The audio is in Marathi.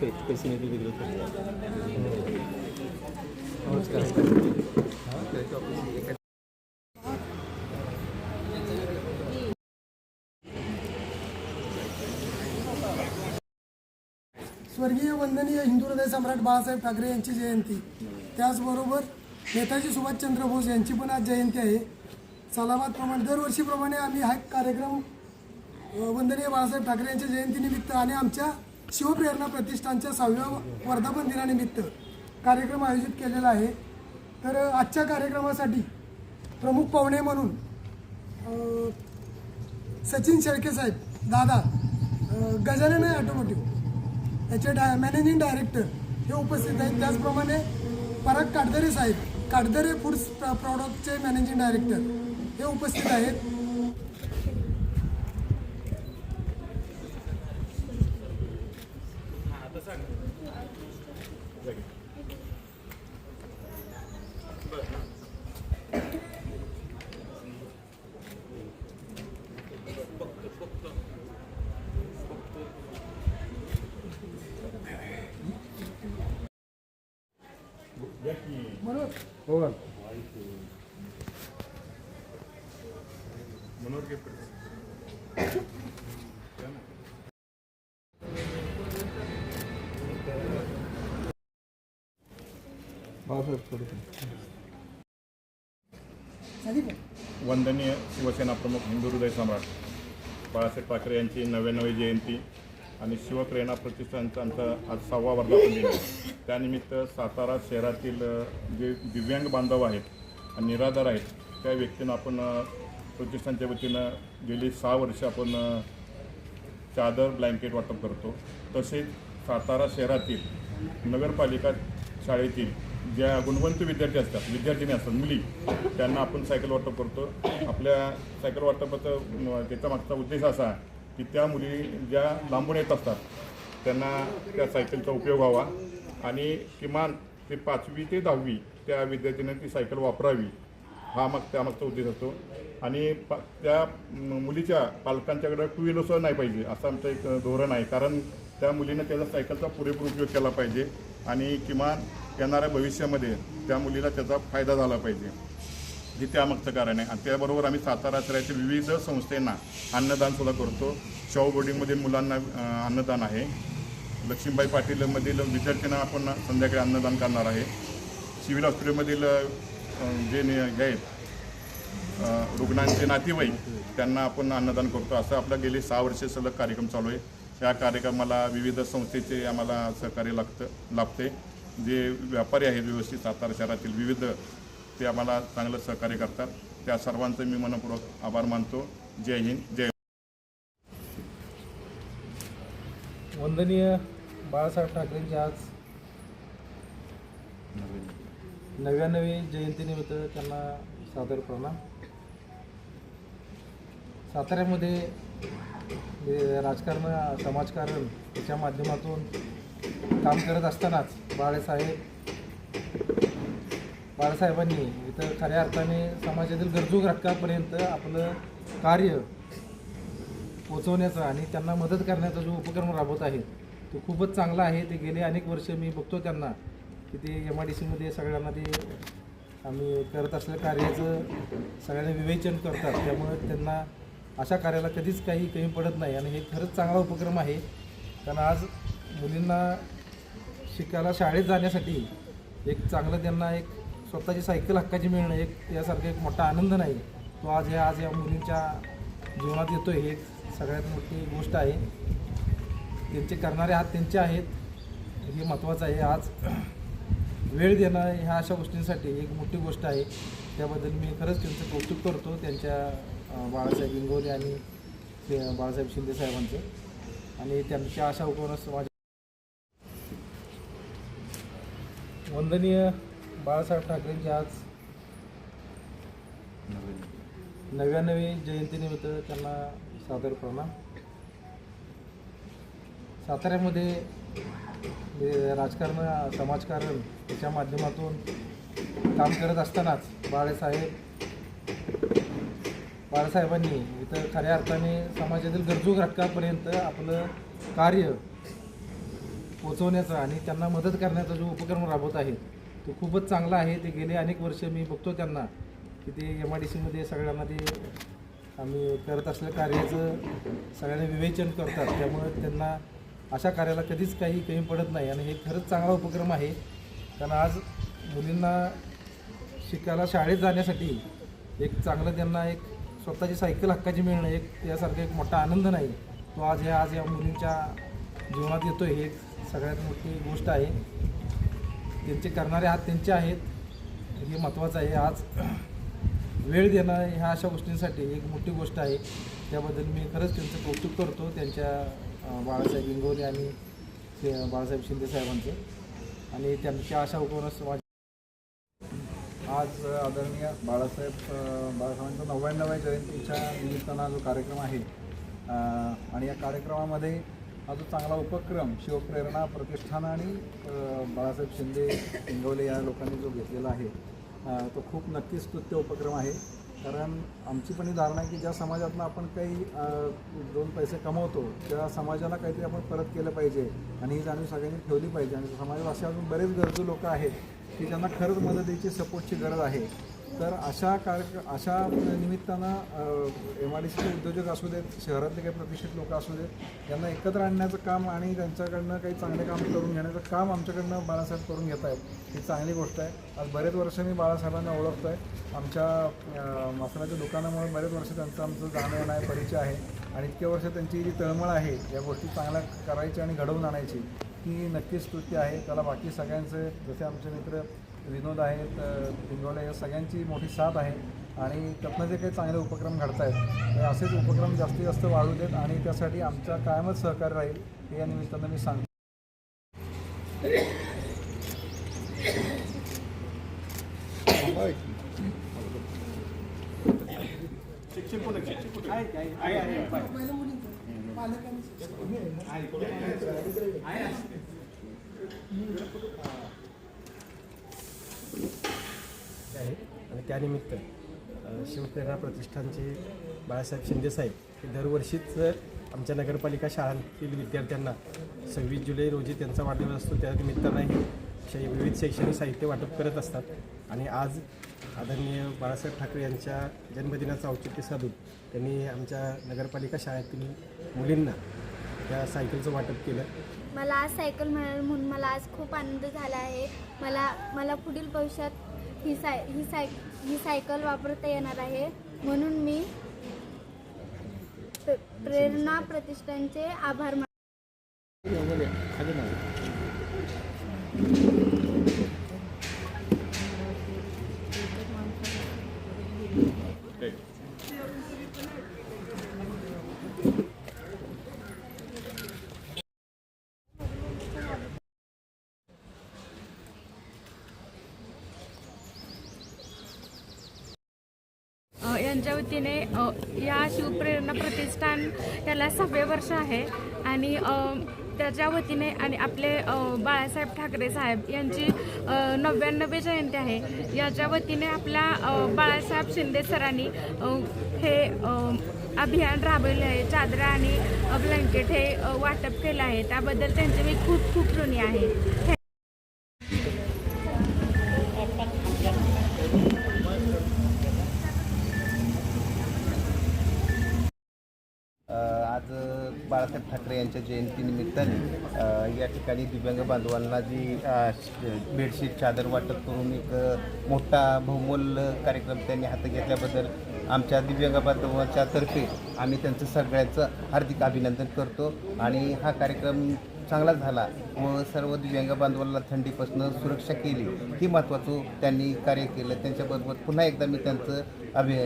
पै पैसे नाही दिले स्वर्गीय वंदनीय हिंदू हृदय सम्राट बाळासाहेब ठाकरे यांची जयंती. त्याचबरोबर नेताजी सुभाषचंद्र बोस यांची पण आज जयंती आहे. सालाबादप्रमाणे दरवर्षीप्रमाणे आम्ही हा कार्यक्रम वंदनीय बाळासाहेब ठाकरे यांच्या जयंतीनिमित्त आणि आमच्या शिवप्रेरणा प्रतिष्ठानच्या सहाव्या वर्धापन दिनानिमित्त कार्यक्रम आयोजित केलेला आहे. तर आजच्या कार्यक्रमासाठी प्रमुख पाहुणे म्हणून सचिन शेळके साहेब दादा गजानन आहे ऑटोमोटिव्ह याचे डाय मॅनेजिंग डायरेक्टर हे उपस्थित आहेत. त्याचप्रमाणे पराग काटदरे साहेब काटदरे फूड्स प्रॉडक्टचे मॅनेजिंग डायरेक्टर हे उपस्थित आहेत. म्हणून संदीप. वंदनीय शिवसेना प्रमुख हिंदू हृदय सम्राट बाळासाहेब ठाकरे यांची नव्याण्णवी जयंती. आणि शिवप्रेरणा प्रतिष्ठानचा आमचा आज सहावा वर्धापन दिन आहे. त्यानिमित्त सातारा शहरातील जे दिव्यांग बांधव आहेत आणि निराधार आहेत त्या व्यक्तींना आपण प्रतिष्ठानच्या वतीनं गेली सहा वर्ष आपण चादर ब्लँकेट वाटप करतो. तसेच सातारा शहरातील नगरपालिका शाळेतील ज्या गुणवंत विद्यार्थी असतात विद्यार्थिनी असतात मुली त्यांना आपण सायकल वाटप करतो. आपल्या सायकल वाटपाचं अं, त्याचा मागचा उद्देश असा की त्या मुली ज्या लांबून येत असतात त्यांना त्या सायकलचा उपयोग व्हावा आणि किमान ते पाचवी ते दहावी त्या विद्यार्थ्यांनी ती सायकल वापरावी हा मग त्यामागचा उद्देश असतो. आणि प त्या मुलीच्या पालकांच्याकडं टू व्हीलरसुद्धा नाही पाहिजे असं आमचं एक धोरण आहे. कारण त्या मुलीनं त्याचा सायकलचा पुरेपूर उपयोग केला पाहिजे आणि किमान येणाऱ्या भविष्यामध्ये त्या मुलीला त्याचा फायदा झाला पाहिजे. हे कारण आहे आणि त्याबरोबर आम्ही सातारा शहरातील विविध संस्थेंना अन्नदानसुद्धा करतो. शाहू बोर्डिंगमधील मुलांना अन्नदान आहे. लक्ष्मीबाई पाटीलमधील विद्यार्थ्यांना आपण संध्याकाळी अन्नदान करणार आहे. सिव्हिल हॉस्पिटलमधील जे नि- आहेत रुग्णांचे नातेवाईक त्यांना आपण अन्नदान करतो. असं आपलं गेले सहा वर्ष सलग कार्यक्रम चालू आहे. या कार्यक्रमाला विविध संस्थेचे आम्हाला सहकार्य लागतं लाभते जे व्यापारी आहेत व्यवस्थित सातारा शहरातील विविध ते आम्हाला चांगलं सहकार्य करतात. त्या सर्वांचं मी मनपूर्वक आभार मानतो. जय हिंद जय वंदनीय बाळासाहेब ठाकरेंची आज नव्याण्णवी जयंतीनिमित्त त्यांना सादर प्रणाम. साताऱ्यामध्ये राजकारण समाजकारण याच्या माध्यमातून काम करत असतानाच बाळासाहेब बाळासाहेबांनी इथं खऱ्या अर्थाने समाजातील गरजू घटकापर्यंत आपलं कार्य पोचवण्याचा आणि त्यांना मदत करण्याचा जो उपक्रम राबवत आहे तो खूपच चांगला आहे. ते गेले अनेक वर्ष मी बघतो त्यांना की ते एम आय डी सीमध्ये सगळ्यांना ते आम्ही करत असलेल्या कार्याचं सगळ्यांना विवेचन करतात. त्यामुळे त्यांना अशा कार्याला कधीच काही कमी पडत नाही आणि हे खरंच चांगला उपक्रम आहे. कारण आज मुलींना शिकायला शाळेत जाण्यासाठी एक चांगलं त्यांना एक स्वतःची सायकल हक्काची मिळणं एक यासारखा एक मोठा आनंद नाही. तो आज हे आज या मुलींच्या जीवनात येतो हे एक सगळ्यात मोठी गोष्ट आहे. त्यांचे करणारे हात त्यांचे आहेत. हे महत्त्वाचं आहे. आज वेळ देणं ह्या अशा गोष्टींसाठी एक मोठी गोष्ट आहे. त्याबद्दल मी खरंच त्यांचं कौतुक करतो त्यांच्या बाळासाहेब इंगोले आणि ते बाळासाहेब शिंदे साहेबांचं. आणि त्यांच्या अशा उपक्रमास माझ्या वंदनीय बाळासाहेब ठाकरेंची आज नव्याण्णवी जयंतीनिमित्त त्यांना सादर प्रणाम. साताऱ्यामध्ये राजकारण समाजकारण याच्या माध्यमातून काम करत असतानाच बाळासाहेब बाळासाहेबांनी इथं खऱ्या अर्थाने समाजातील गरजू घटकापर्यंत आपलं कार्य पोचवण्याचा आणि त्यांना मदत करण्याचा जो उपक्रम राबवत आहे तो खूपच चांगला आहे. ते गेले अनेक वर्ष मी बघतो त्यांना की ते एम आय डी सीमध्ये सगळ्यांना ते आम्ही करत असलेल्या कार्याचं सगळ्यांना विवेचन करतात. त्यामुळे त्यांना अशा कार्याला कधीच काही कमी पडत नाही. आणि हे खरंच चांगला उपक्रम आहे. कारण आज मुलींना शिकायला शाळेत जाण्यासाठी एक चांगलं त्यांना एक स्वतःची सायकल हक्काची मिळणं एक यासारखा एक मोठा आनंद नाही. तो आज ह्या आज या मुलींच्या जीवनात येतो आहे एक सगळ्यात मोठी गोष्ट आहे. त्यांचे करणारे हात त्यांचे आहेत. हे महत्त्वाचं आहे. आज वेळ देणं ह्या अशा गोष्टींसाठी एक मोठी गोष्ट आहे. त्याबद्दल मी खरंच त्यांचं कौतुक करतो. त्यांच्या बाळासाहेब इंगोले आणि बाळासाहेब शिंदे साहेबांचे. आणि त्यांच्या अशा उपक्रमास आज आदरणीय बाळासाहेब बाळासाहेबांच्या नव्याण्णव्या जयंतीच्या निमित्तानं जो कार्यक्रम आहे आणि या कार्यक्रमामध्ये हा जो चांगला उपक्रम शिवप्रेरणा प्रतिष्ठान आणि बाळासाहेब शिंदे हिंगवले या लोकांनी जो घेतलेला आहे तो खूप नक्कीच स्तुत्य उपक्रम आहे. कारण आमची पण ही धारणा आहे की ज्या समाजातून आपण काही दोन पैसे कमवतो त्या समाजाला काहीतरी आपण परत केलं पाहिजे आणि ही जाणीव सगळ्यांनी ठेवली पाहिजे. आणि समाजात असे अजून बरेच गरजू लोक आहेत की ज्यांना खरंच मदतीची सपोर्टची गरज आहे. तर अशा कार्य अशा निमित्तानं एम आय डी सीचे उद्योजक असू देत शहरातले काही प्रतिष्ठित लोक असू देत यांना एकत्र आणण्याचं काम आणि त्यांच्याकडनं काही चांगले काम करून घेण्याचं काम आमच्याकडनं बाळासाहेब करून घेत आहेत. ही चांगली गोष्ट आहे. आज बरेच वर्ष मी बाळासाहेबांना ओळखतो आहे आमच्या मसाल्याच्या दुकानामुळे बरेच वर्ष त्यांचं आमचं जाणं येणं आहे परिचय आहे आणि इतके वर्ष त्यांची जी तळमळ आहे या गोष्टी चांगल्या करायची आणि घडवून आणायची ही नक्कीच कृती आहे. त्याला बाकी सगळ्यांचे जसे आमचे मित्र विनोद आहेत अ, पिंगवले या सगळ्यांची मोठी साथ आहे आणि त्यातनं जे काही चांगले उपक्रम घडत आहेत ते असेच उपक्रम जास्तीत जास्त वाढू देत आणि त्यासाठी आमचा कायमच सहकार्य राहील हे या निमित्तानं मी सांगतो. पहिलं आणि त्यानिमित्त अ, शिवप्रेरणा प्रतिष्ठानचे बाळासाहेब शिंदेसाहेब हे दरवर्षीच आमच्या नगरपालिका शाळांतील विद्यार्थ्यांना सव्वीस जुलै रोजी त्यांचा वाढदिवस असतो त्या निमित्तानंही शै विविध शैक्षणिक साहित्य वाटप करत असतात. आणि आज आदरणीय बाळासाहेब ठाकरे यांच्या जन्मदिनाचं औचित्य साधून त्यांनी आमच्या नगरपालिका शाळेतील मुलींना त्या सायकलचं वाटप केलं. मला आज सायकल मिळाली म्हणून मला आज खूप आनंद झाला आहे. मला मला पुढील भविष्यात ही साय ही साय ही सायकल वापरता येणार आहे. म्हणून मी प्रेरणा प्रतिष्ठानचे आभार मान अ, यांच्या वतीने या शिवप्रेरणा प्रतिष्ठान याला सहावे वर्ष आहे. आणि त्याच्या वतीने आणि आपले बाळासाहेब ठाकरे साहेब यांची अ, नव्याण्णवी जयंती आहे. याच्या वतीने आपल्या बाळासाहेब शिंदे सरांनी हे अभियान राबवले आहे. चादरा आणि ब्लँकेट हे वाटप केलं आहे. त्याबद्दल त्यांचे मी खूप खूप ऋणी आहे. बाळासाहेब ठाकरे यांच्या जयंतीनिमित्ताने या ठिकाणी दिव्यांग बांधवांना जी बेडशीट चादर वाटप करून एक मोठा बहुमोल कार्यक्रम त्यांनी हाती घेतल्याबद्दल आमच्या दिव्यांग बांधवांच्या तर्फे आम्ही त्यांचं सगळ्यांचं हार्दिक अभिनंदन करतो. आणि हा कार्यक्रम चांगला झाला व सर्व दिव्यांग बांधवांना थंडीपासून सुरक्षा केली. ही महत्त्वाचं त्यांनी कार्य केलं. त्यांच्याबरोबर पुन्हा एकदा मी त्यांचं अभि